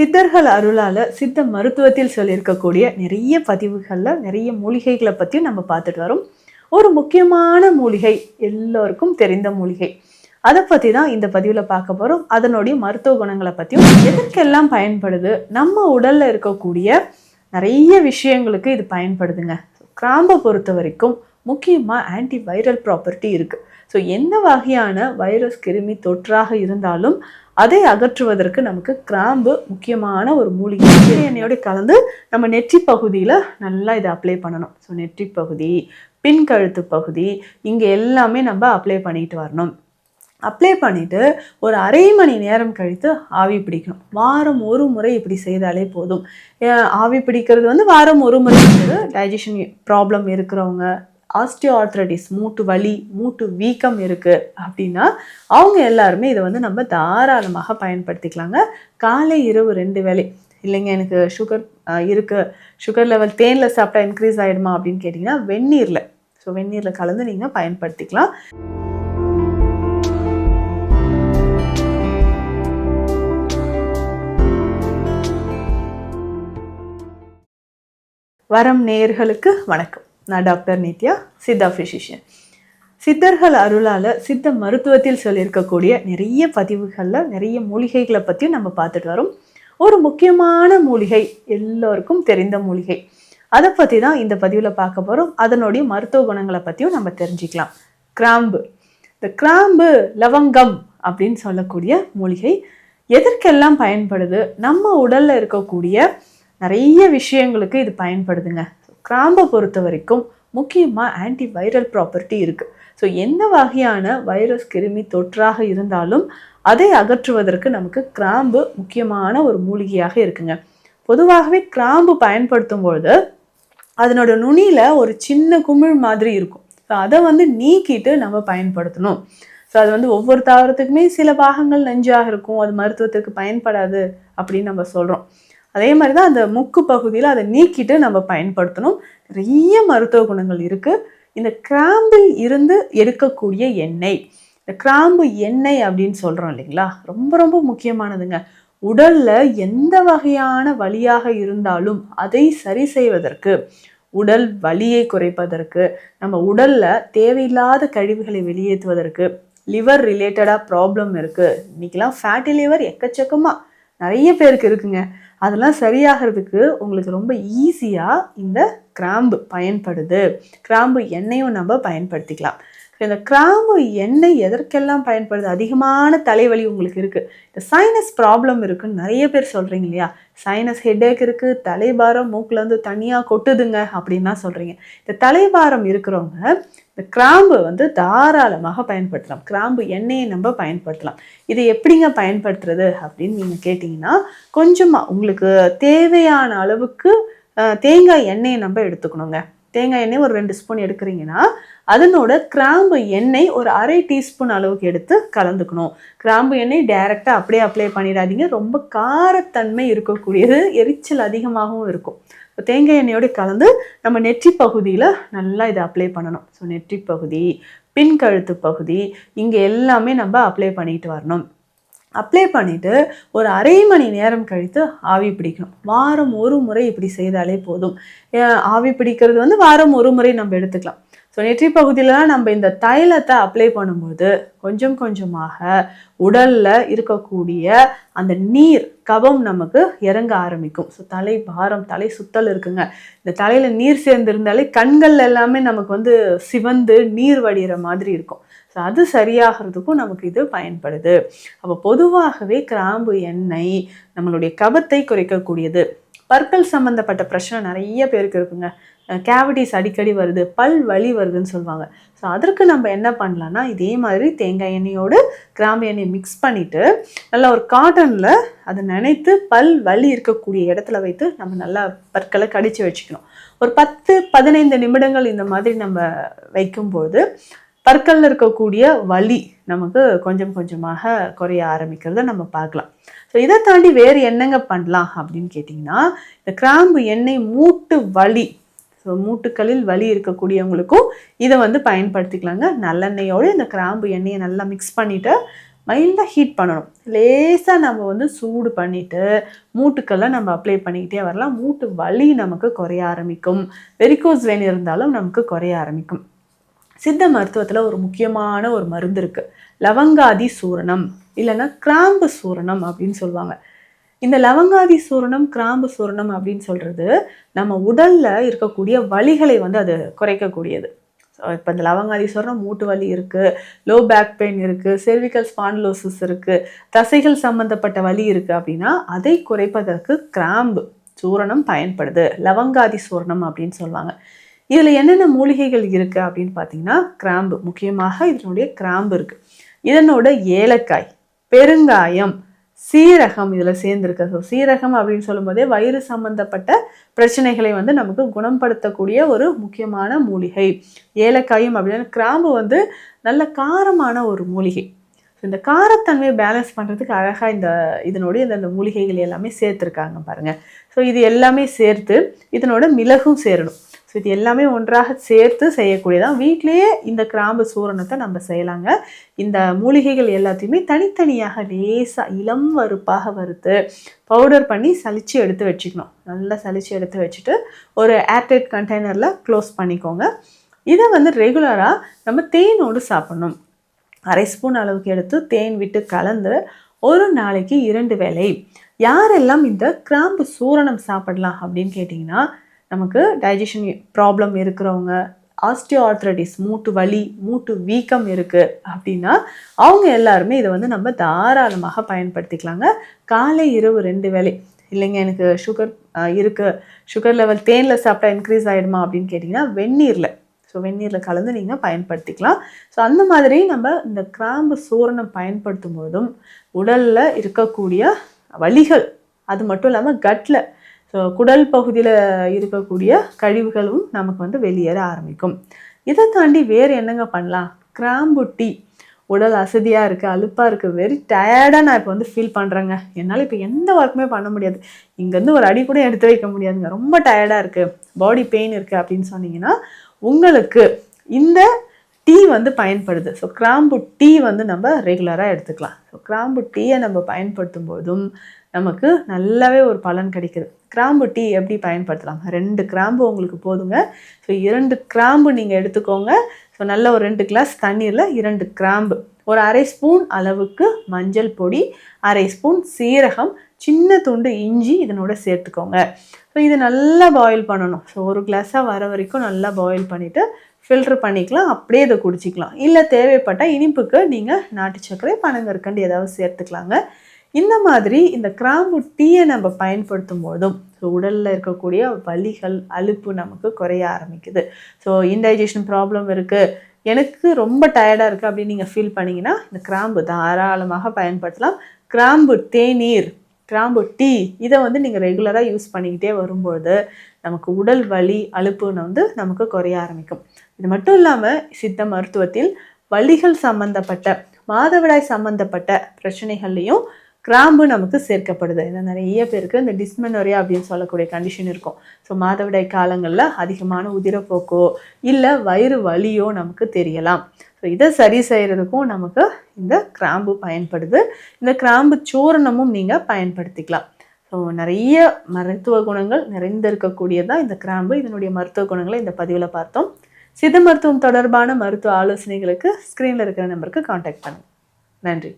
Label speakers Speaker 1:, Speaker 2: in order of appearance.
Speaker 1: சித்தர்கள் அருளால் சித்த மருத்துவத்தில் சொல்லியிருக்கக்கூடிய நிறைய பதிவுகளில் நிறைய மூலிகைகளை பற்றியும் நம்ம பார்த்துட்டு வரோம். ஒரு முக்கியமான மூலிகை எல்லோருக்கும் தெரிந்த மூலிகை. அதை பற்றி தான் இந்த பதிவில் பார்க்க போகிறோம் அதனுடைய மருத்துவ குணங்களை பற்றியும் எதற்கெல்லாம் பயன்படுது நம்ம உடலில் இருக்கக்கூடிய நிறைய விஷயங்களுக்கு இது பயன்படுதுங்க. கிராம்பை பொறுத்த வரைக்கும் முக்கியமாக ஆன்டி வைரல் ப்ராப்பர்ட்டி இருக்குது ஸோ எந்த வகையான வைரஸ் கிருமி தொற்றாக இருந்தாலும் அதை அகற்றுவதற்கு நமக்கு கிராம்பு முக்கியமான ஒரு மூலிகை. எண்ணெயோடு கலந்து நம்ம நெற்றி பகுதியில் நல்லா இதை அப்ளை பண்ணணும். ஸோ நெற்றி பகுதி பின்கழுத்து பகுதி இங்கே எல்லாமே நம்ம அப்ளை பண்ணிட்டு வரணும். அப்ளை பண்ணிவிட்டு ஒரு அரை மணி நேரம் கழித்து ஆவி பிடிக்கணும். வாரம் ஒரு முறை இப்படி செய்தாலே போதும். ஆவி பிடிக்கிறது வந்து வாரம் ஒரு முறை. டைஜஷன் ப்ராப்ளம் இருக்கிறவங்க ஆஸ்டியோ ஆர்த்ரடிஸ் மூட்டு வலி மூட்டு வீக்கம் இருக்குது அப்படின்னா அவங்க எல்லாருமே இதை வந்து நம்ம தாராளமாக பயன்படுத்திக்கலாங்க. காலை இரவு ரெண்டு வேளை. இல்லைங்க எனக்கு சுகர் இருக்குது சுகர் லெவல் தேனில் சாப்பிட்டா இன்க்ரீஸ் ஆகிடுமா அப்படின்னு கேட்டிங்கன்னா வெந்நீரில். ஸோ வெந்நீரில் கலந்து நீங்கள் பயன்படுத்திக்கலாம். வரம் நேயர்களுக்கு வணக்கம். நான் டாக்டர் நித்யா சித்தா ஃபிசிஷியன் சித்தர்கள் அருளால் சித்த மருத்துவத்தில் சொல்லியிருக்கக்கூடிய நிறைய பதிவுகளில் நிறைய மூலிகைகளை பற்றியும் நம்ம பார்த்துட்டு வரோம். ஒரு முக்கியமான மூலிகை எல்லோருக்கும் தெரிந்த மூலிகை. அதை பற்றி தான் இந்த பதிவில் பார்க்க போகிறோம் அதனுடைய மருத்துவ குணங்களை பற்றியும் நம்ம தெரிஞ்சுக்கலாம். கிராம்பு. இந்த கிராம்பு லவங்கம் அப்படின்னு சொல்லக்கூடிய மூலிகை எதற்கெல்லாம் பயன்படுது? நம்ம உடலில் இருக்கக்கூடிய நிறைய விஷயங்களுக்கு இது பயன்படுதுங்க. கிராம்பை பொறுத்த வரைக்கும் முக்கியமாக ஆன்டி வைரல் ப்ராப்பர்ட்டி இருக்குது ஸோ எந்த வகையான வைரஸ் கிருமி தொற்றாக இருந்தாலும் அதை அகற்றுவதற்கு நமக்கு கிராம்பு முக்கியமான ஒரு மூலிகையாக இருக்குங்க. பொதுவாகவே கிராம்பு பயன்படுத்தும் பொழுது அதனோட நுனியில் ஒரு சின்ன குமிழ் மாதிரி இருக்கும். ஸோ அதை வந்து நீக்கிட்டு நம்ம பயன்படுத்தணும். ஸோ அது வந்து ஒவ்வொரு தாவரத்துக்குமே சில பாகங்கள் நஞ்சாக இருக்கும். அது மருத்துவத்திற்கு பயன்படாது அப்படின்னு நம்ம சொல்கிறோம் அதே மாதிரி தான் அந்த முக்கு பகுதியில் அதை நீக்கிட்டு நம்ம பயன்படுத்தணும். நிறைய மருத்துவ குணங்கள் இருக்குது இந்த கிராம்பில் இருந்து எடுக்கக்கூடிய எண்ணெய். இந்த கிராம்பு எண்ணெய் அப்படின்னு சொல்கிறோம் இல்லைங்களா? ரொம்ப ரொம்ப முக்கியமானதுங்க. உடலில் எந்த வகையான வலியாக இருந்தாலும் அதை சரி செய்வதற்கு உடல் வலியை குறைப்பதற்கு நம்ம உடலில் தேவையில்லாத கழிவுகளை வெளியேற்றுவதற்கு லிவர் ரிலேட்டடாக ப்ராப்ளம் இருக்குது இன்றைக்கெலாம் ஃபேட்டி லிவர் எக்கச்சக்கமாக நிறைய பேருக்கு இருக்குங்க. அதெல்லாம் சரியாகிறதுக்கு உங்களுக்கு ரொம்ப ஈஸியாக இந்த கிராம்பு பயன்படுது. கிராம்பு எண்ணெயும் நம்ம பயன்படுத்திக்கலாம். இந்த கிராம்பு எண்ணெய் எதற்கெல்லாம் பயன்படுது? அதிகமான தலைவலி உங்களுக்கு இருக்குது இந்த சைனஸ் ப்ராப்ளம் இருக்குன்னு நிறைய பேர் சொல்கிறீங்க இல்லையா? சைனஸ் ஹெட்டேக் இருக்குது தலைபாரம் மூக்கில் தனியாக கொட்டுதுங்க அப்படின்லாம் சொல்கிறீங்க இந்த தலைபாரம் இருக்கிறவங்க கிராம்பு வந்து தாராளமாக பயன்படுத்தலாம். கிராம்பு எண்ணெயை நம்ம பயன்படுத்தலாம். இதை எப்படிங்க பயன்படுத்துறது அப்படின்னு நீங்கள் கேட்டிங்கன்னா கொஞ்சமாக உங்களுக்கு தேவையான அளவுக்கு தேங்காய் எண்ணெயை நம்ம எடுத்துக்கணுங்க. தேங்காய் எண்ணெய் ஒரு ரெண்டு ஸ்பூன் எடுக்கிறீங்கன்னா அதனோட கிராம்பு எண்ணெய் ஒரு அரை டீஸ்பூன் அளவுக்கு எடுத்து கலந்துக்கணும். கிராம்பு எண்ணெய் டைரெக்டாக அப்படியே அப்ளை பண்ணிடாதீங்க. ரொம்ப காரத்தன்மை இருக்கக்கூடியது எரிச்சல் அதிகமாகவும் இருக்கும். இப்போ தேங்காய் எண்ணெயோடு கலந்து நம்ம நெற்றி பகுதியில் நல்லா இதை அப்ளை பண்ணணும். ஸோ நெற்றி பகுதி பின்கழுத்து பகுதி இங்கே எல்லாமே நம்ம அப்ளை பண்ணிட்டு வரணும். அப்ளை பண்ணிவிட்டு ஒரு அரை மணி நேரம் கழித்து ஆவி பிடிக்கணும். வாரம் ஒரு முறை இப்படி செய்தாலே போதும். ஆவி பிடிக்கிறது வந்து வாரம் ஒரு முறை நம்ம எடுத்துக்கலாம். ஸோ நெற்றி பகுதியிலலாம் நம்ம இந்த தைலத்தை அப்ளை பண்ணும்போது கொஞ்சம் கொஞ்சமாக உடலில் இருக்கக்கூடிய அந்த நீர் கபம் நமக்கு இறங்க ஆரம்பிக்கும். ஸோ தலை பாரம் தலை சுத்தல் இருக்குங்க. இந்த தலையில் நீர் சேர்ந்துருந்தாலே கண்கள் எல்லாமே நமக்கு வந்து சிவந்து நீர் வடிகிற மாதிரி இருக்கும். ஸோ அது சரியாகிறதுக்கும் நமக்கு இது பயன்படுது. அப்போ பொதுவாகவே கிராம்பு எண்ணெய் நம்மளுடைய கபத்தை குறைக்கக்கூடியது. பற்கள் சம்மந்தப்பட்ட பிரச்சனை நிறைய பேருக்கு இருக்குங்க. கேவிட்டிஸ் அடிக்கடி வருது பல் வலி வருதுன்னு சொல்லுவாங்க. ஸோ அதற்கு நம்ம என்ன பண்ணலான்னா இதே மாதிரி தேங்காய் எண்ணெயோடு கிராம்பு எண்ணெய் மிக்ஸ் பண்ணிவிட்டு நல்லா ஒரு காட்டனில் அதை நினைத்து பல் வலி இருக்கக்கூடிய இடத்துல வைத்து நம்ம நல்லா பற்களை கடித்து வச்சுக்கணும். ஒரு பத்து பதினைந்து நிமிடங்கள் இந்த மாதிரி நம்ம வைக்கும்போது பற்களில் இருக்கக்கூடிய வலி நமக்கு கொஞ்சம் கொஞ்சமாக குறைய ஆரம்பிக்கிறத நம்ம பார்க்கலாம். ஸோ இதை தாண்டி வேறு என்னங்க பண்ணலாம் அப்படின்னு கேட்டிங்கன்னா இந்த கிராம்பு எண்ணெய் மூட்டு வலி ஸோ மூட்டுக்களில் வலி இருக்கக்கூடியவங்களுக்கும் இதை வந்து பயன்படுத்திக்கலாங்க. நல்லெண்ணெயோடு இந்த கிராம்பு எண்ணெயை நல்லா மிக்ஸ் பண்ணிவிட்டு மைல்டாக ஹீட் பண்ணணும். லேசாக நம்ம வந்து சூடு பண்ணிவிட்டு மூட்டுக்கெல்லாம் நம்ம அப்ளை பண்ணிக்கிட்டே வரலாம். மூட்டு வலி நமக்கு குறைய ஆரம்பிக்கும். வெரிகோஸ் வெயின் இருந்தாலும் நமக்கு குறைய ஆரம்பிக்கும். சித்த மருத்துவத்தில் ஒரு முக்கியமான ஒரு மருந்து இருக்குது லவங்காதி சூரணம் இல்லைன்னா கிராம்பு சூரணம் அப்படின்னு சொல்லுவாங்க. இந்த லவங்காதி சூரணம் கிராம்பு சூரணம் அப்படின்னு சொல்கிறது நம்ம உடலில் இருக்கக்கூடிய வலிகளை வந்து அது குறைக்கக்கூடியது. இப்போ இந்த லவங்காதி சூரணம் மூட்டு வலி இருக்குது லோ பேக் பெயின் இருக்குது செர்விக்கல் ஸ்பான்லோசிஸ் இருக்குது தசைகள் சம்மந்தப்பட்ட வலி இருக்குது அப்படின்னா அதை குறைப்பதற்கு கிராம்பு சூரணம் பயன்படுது. லவங்காதி சூரணம் அப்படின்னு சொல்லுவாங்க. இதில் என்னென்ன மூலிகைகள் இருக்குது அப்படின்னு பார்த்தீங்கன்னா கிராம்பு. முக்கியமாக இதனுடைய கிராம்பு இருக்குது இதனோட ஏலக்காய் பெருங்காயம் சீரகம் இதில் சேர்ந்துருக்கு. ஸோ சீரகம் அப்படின்னு சொல்லும்போதே வயிறு சம்பந்தப்பட்ட பிரச்சனைகளை வந்து நமக்கு குணப்படுத்தக்கூடிய ஒரு முக்கியமான மூலிகை. ஏலக்காயும் அப்படின்னு கிராம்பு வந்து நல்ல காரமான ஒரு மூலிகை. இந்த காரத்தன்மையை பேலன்ஸ் பண்ணுறதுக்கு அழகாக இந்த இதனுடைய இந்த மூலிகைகள் எல்லாமே சேர்த்துருக்காங்க பாருங்கள் ஸோ இது எல்லாமே சேர்த்து இதனோட மிளகும் சேரணும். ஸோ இது எல்லாமே ஒன்றாக சேர்த்து செய்யக்கூடியதான். வீட்டிலேயே இந்த கிராம்பு சூரணத்தை நம்ம செய்யலாங்க. இந்த மூலிகைகள் எல்லாத்தையுமே தனித்தனியாக லேசாக இளம் வறுப்பாக வறுத்து பவுடர் பண்ணி சளிச்சு எடுத்து வச்சுக்கணும். நல்லா சளிச்சு எடுத்து வச்சுட்டு ஒரு ஏர்டைட் கண்டெய்னரில் க்ளோஸ் பண்ணிக்கோங்க. இதை வந்து ரெகுலராக நம்ம தேனோடு சாப்பிட்ணும். அரை ஸ்பூன் அளவுக்கு எடுத்து தேன் விட்டு கலந்து ஒரு நாளைக்கு இரண்டு வேளை. யாரெல்லாம் இந்த கிராம்பு சூரணம் சாப்பிடலாம் அப்படின்னு கேட்டிங்கன்னா நமக்கு டைஜஷன் ப்ராப்ளம் இருக்கிறவங்க ஆஸ்டியோ ஆர்த்ரடிஸ் மூட்டு வலி மூட்டு வீக்கம் இருக்குது அப்படின்னா அவங்க எல்லாருமே இதை வந்து நம்ம தாராளமாக பயன்படுத்திக்கலாங்க. காலை இரவு ரெண்டு வேளை. இல்லைங்க எனக்கு சுகர் இருக்குது சுகர் லெவல் தேனில் சாப்பிட்டா இன்க்ரீஸ் ஆகிடுமா அப்படின்னு கேட்டிங்கன்னா வெந்நீரில். ஸோ வெந்நீரில் கலந்து நீங்கள் பயன்படுத்திக்கலாம். ஸோ அந்த மாதிரி நம்ம இந்த கிராம்பு சூரணம் பயன்படுத்தும் போதும் உடலில் இருக்கக்கூடிய வலிகள் அது மட்டும் இல்லாமல் கட்டில் ஸோ குடல் பகுதியில் இருக்கக்கூடிய கழிவுகளும் நமக்கு வந்து வெளியேற ஆரம்பிக்கும். இதை தாண்டி வேறு என்னங்க பண்ணலாம்? கிராம்பு டீ. உடல் அசதியாக இருக்குது அலுப்பாக இருக்குது வெரி டயர்டாக நான் இப்போ வந்து ஃபீல் பண்ணுறேங்க என்னால் இப்போ எந்த ஒர்க்குமே பண்ண முடியாது. இங்கேருந்து ஒரு அடி கூட எடுத்து வைக்க முடியாதுங்க. ரொம்ப டயர்டாக இருக்குது பாடி பெயின் இருக்குது அப்படின்னு சொன்னீங்கன்னா உங்களுக்கு இந்த டீ வந்து பயன்படுது. ஸோ கிராம்பு டீ வந்து நம்ம ரெகுலராக எடுத்துக்கலாம். ஸோ கிராம்பு டீயை நம்ம பயன்படுத்தும் போதும் நமக்கு நல்லாவே ஒரு பலன் கிடைக்குது. கிராம்பு டீ எப்படி பயன்படுத்தலாம்? ரெண்டு கிராம்பு உங்களுக்கு போதுங்க. ஸோ இரண்டு கிராம்பு நீங்கள் எடுத்துக்கோங்க. ஸோ நல்ல ஒரு ரெண்டு கிளாஸ் தண்ணீரில் இரண்டு கிராம்பு. ஒரு அரை ஸ்பூன் அளவுக்கு மஞ்சள் பொடி அரை ஸ்பூன் சீரகம் சின்ன துண்டு இஞ்சி இதனோட சேர்த்துக்கோங்க. ஸோ இது நல்லா பாயில் பண்ணணும். ஸோ ஒரு கிளாஸாக வர வரைக்கும் நல்லா பாயில் பண்ணிவிட்டு ஃபில்ட்ரு பண்ணிக்கலாம். அப்படியே இதை குடிச்சிக்கலாம். இல்லை தேவைப்பட்டால் இனிப்புக்கு நீங்கள் நாட்டு சர்க்கரை பனங்கற்கண்டு ஏதாவது சேர்த்துக்கலாங்க. இந்த மாதிரி இந்த கிராம்பு டீயை நம்ம பயன்படுத்தும் போதும் ஸோ உடலில் இருக்கக்கூடிய வலிகள் அலுப்பு நமக்கு குறைய ஆரம்பிக்குது. ஸோ இன்டைஜஷன் ப்ராப்ளம் இருக்குது எனக்கு ரொம்ப டயர்டாக இருக்குது அப்படின்னு நீங்கள் ஃபீல் பண்ணிங்கன்னா இந்த கிராம்பு தாராளமாக பயன்படுத்தலாம். கிராம்பு தேநீர் கிராம்பு டீ இதை வந்து நீங்கள் ரெகுலராக யூஸ் பண்ணிக்கிட்டே வரும்பொழுது நமக்கு உடல் வலி அலுப்புன்னு வந்து நமக்கு குறைய ஆரம்பிக்கும். இது மட்டும் இல்லாமல் சித்த மருத்துவத்தில் வலிகள் சம்மந்தப்பட்ட மாதவிடாய் சம்மந்தப்பட்ட பிரச்சனைகள்லையும் கிராம்பு நமக்கு சேர்க்கப்படுது. ஏன்னா நிறைய பேருக்கு இந்த டிஸ்மெனோரியா அப்படின்னு சொல்லக்கூடிய கண்டிஷன் இருக்கும். ஸோ மாதவிடாய் காலங்களில் அதிகமான உதிரப்போக்கோ இல்லை வயிறு வலியோ நமக்கு தெரியலாம். ஸோ இதை சரி செய்கிறதுக்கும் நமக்கு இந்த கிராம்பு பயன்படுது. இந்த கிராம்பு சூரணமும் நீங்கள் பயன்படுத்திக்கலாம். ஸோ நிறைய மருத்துவ குணங்கள் நிறைந்திருக்கக்கூடியதான் இந்த கிராம்பு. இதனுடைய மருத்துவ குணங்களை இந்த பதிவில் பார்த்தோம். சித்த மருத்துவம் தொடர்பான மருத்துவ ஆலோசனைகளுக்கு ஸ்க்ரீனில் இருக்கிற நம்பருக்கு காண்டாக்ட் பண்ணுங்கள் நன்றி.